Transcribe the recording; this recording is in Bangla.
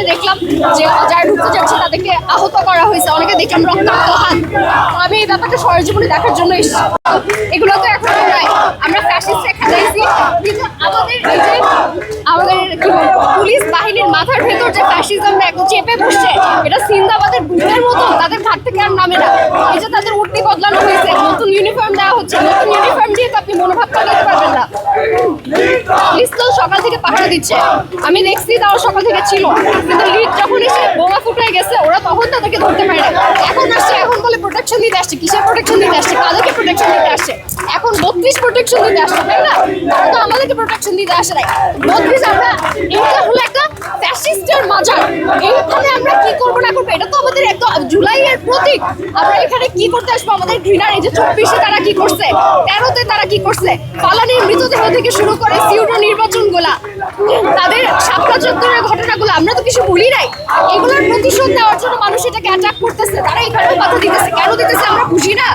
এখানে দেখলাম যে যারা ঢুকতে যাচ্ছে, তাদেরকে আহত করা হয়েছে। অনেকে দেখলাম রক্তাক্ত হাত। আমি এই ব্যাপারটা সরজীবনে দেখার জন্য এসেছি। এগুলো তো এখন নাই আমরা ফ্যাশিস্ট খাটাইছি কিন্তু আমাদের এই যে, আমাদের পুলিশ বাহিনীর মাথার ভেতর যে ফ্যাসিজম একদম চেপে বসছে, এটা সিন্দাবাদের ভূতের মতো, তাদের ঘাট থেকে আর নামে না। এই যে তাদের উঠতি বদলানো হয়েছে, নতুন ইউনিফর্ম পারবেন পুলিশ সকাল থেকে পাহারা দিচ্ছে। আমি দেখছি তাও সকাল থেকে ছিল। কিন্তু লিড যখন এসে বোমা ফুটে গেছে, ওরা তখন তাদেরকে ধরতে পারে এখন আসছে, এখন বলে প্রোটেকশন দিতে আসছে। কিসের প্রোটেকশন দিতে আসছে? কাদেরকে প্রোটেকশন দিতে আসছে? এখন বত্রিশ প্রোটেকশন দিতে আসছে, তাই না? তো আমাদেরকে প্রোটেকশন দিতে আসে নাই। বত্রিশ আমরা এটা হলো একটা ফ্যাসিস্টের মাজার এইখানে আমরা কি করব না করব এটা তো আমাদের একটা জুলাইয়ের প্রতীক। আমরা এখানে কি করতে আসব? আমাদের ঘৃণার এই যে চব্বিশে তারা কি করছে? তেরোতে তারা কি করছে? পালানির মৃতদেহ থেকে শুরু করে সিউডো নির্বাচনগুলা তাদের সাতটা চত্বরের ঘটনাগুলো আমরা তো কিছু বলি নাই। এগুলোর প্রতিশোধ নেওয়ার জন্য মানুষ এটাকে অ্যাটাক করতেছে। তারা এখানেও কথা দিতেছে। কেন দিতেছে আমরা বুঝি না।